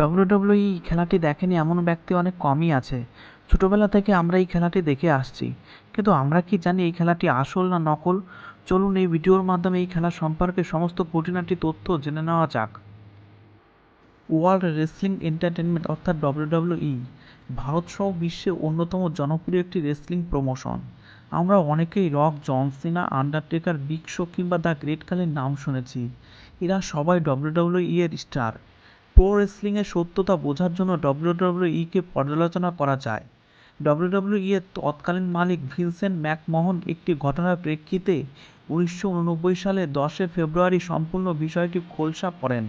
WWE খেলাটি দেখেনি এমন ব্যক্তি অনেক কমই আছে। ছোটোবেলা থেকে আমরা এই খেলাটি দেখে আসছি। কিন্তু আমরা কি জানি এই খেলাটি আসল না নকল? চলুন এই ভিডিওর মাধ্যমে এই খেলা সম্পর্কে সমস্ত খুঁটিনাটি তথ্য জেনে নেওয়া যাক। ওয়ার্ল্ড রেসলিং এন্টারটেনমেন্ট অর্থাৎ ডব্লিউডব্লিউই ভারত সহ বিশ্বে অন্যতম জনপ্রিয় একটি রেসলিং প্রমোশন। আমরা অনেকেই Rock, John Cena, Undertaker, Big Show কিংবা দ্য গ্রেট কালের নাম শুনেছি। এরা সবাই ডব্লিউডব্লিউই এর স্টার। প্রো রেসলিংয়ের সত্যতা বোঝার জন্য ডব্লিউডব্লিউইকে পর্যালোচনা করা যায়। ডব্লিউডব্লিউই এর তৎকালীন মালিক ভিনসেন্ট ম্যাকমোহন একটি ঘটনার প্রেক্ষিতে উনিশশো উননব্বই সালে দশই ফেব্রুয়ারি সম্পূর্ণ বিষয়টি খোলসা করেন।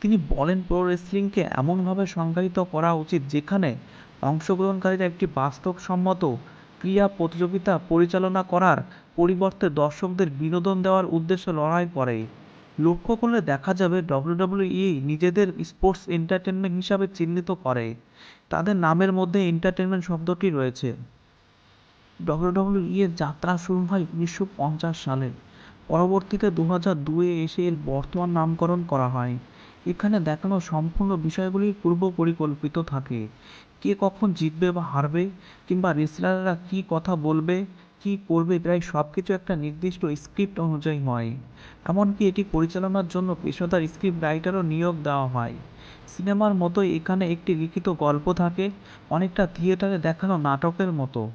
তিনি বলেন প্রো রেসলিংকে এমনভাবে সংজ্ঞায়িত করা উচিত যেখানে অংশগ্রহণকারীরা একটি বাস্তবসম্মত ক্রীড়া প্রতিযোগিতা পরিচালনা করার পরিবর্তে দর্শকদের বিনোদন দেওয়ার উদ্দেশ্যে লড়াই করে। লক্ষ্য করলে দেখা যাবে ডব্লিউডব্লিউই নিজেদের স্পোর্টস এন্টারটেনমেন্ট হিসাবে চিহ্নিত করে। তাদের নামের মধ্যে এন্টারটেনমেন্ট শব্দটি রয়েছে। ডব্লিউডব্লিউই এর যাত্রা শুরু হয় উনিশশো পঞ্চাশ সালে। পরবর্তীতে দু হাজার দুয়ে এসে এর বর্তমান নামকরণ করা হয়। এখানে দেখানো সম্পূর্ণ বিষয়গুলি পূর্ব পরিকল্পিত থাকে। কে কখন জিতবে বা হারবে কিংবা রেসলাররা কী কথা বলবে কী করবে প্রায় সব কিছু একটা নির্দিষ্ট স্ক্রিপ্ট অনুযায়ী হয়। এমনকি এটি পরিচালনার জন্য পেশাদার স্ক্রিপ্ট রাইটারও নিয়োগ দেওয়া হয়। সিনেমার মতোই এখানে একটি লিখিত গল্প থাকে, অনেকটা থিয়েটারে দেখানো নাটকের মতো।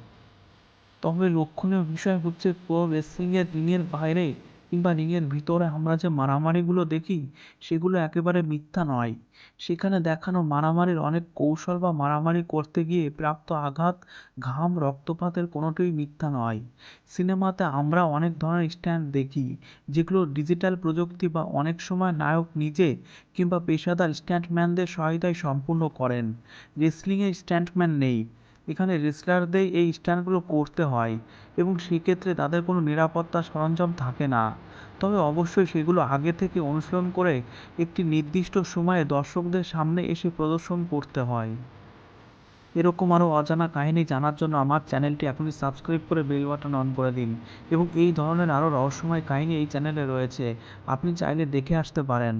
তবে লক্ষণীয় বিষয় হচ্ছে, প্রো রেসলিংয়ের দিনের বাইরে কিংবা রিংয়ের ভিতরে আমরা যে মারামারিগুলো দেখি, সেগুলো একেবারে মিথ্যা নয়। সেখানে দেখানো মারামারির অনেক কৌশল বা মারামারি করতে গিয়ে প্রাপ্ত আঘাত, ঘাম, রক্তপাতের কোনোটিই মিথ্যা নয়। সিনেমাতে আমরা অনেক ধরনের স্ট্যান্ড দেখি, যেগুলো ডিজিটাল প্রযুক্তি বা অনেক সময় নায়ক নিজে কিংবা পেশাদার স্ট্যান্টম্যানদের সহায়তায় সম্পূর্ণ করেন। রেসলিংয়ে স্ট্যান্টম্যান নেই। এখানে রেসলারদের এই স্ট্যান্টগুলো করতে হয় এবং সেক্ষেত্রে তাদের কোনো নিরাপত্তা সরঞ্জাম থাকে না। তবে অবশ্যই সেগুলো আগে থেকে অনুশীলন করে একটি নির্দিষ্ট সময়ে দর্শকদের সামনে এসে প্রদর্শন করতে হয়। এরকম আরও অজানা কাহিনী জানার জন্য আমার চ্যানেলটি এখনই সাবস্ক্রাইব করে বেল বাটন অন করে দিন এবং এই ধরনের আরও রহস্যময় কাহিনী এই চ্যানেলে রয়েছে। আপনি চাইলে দেখে আসতে পারেন।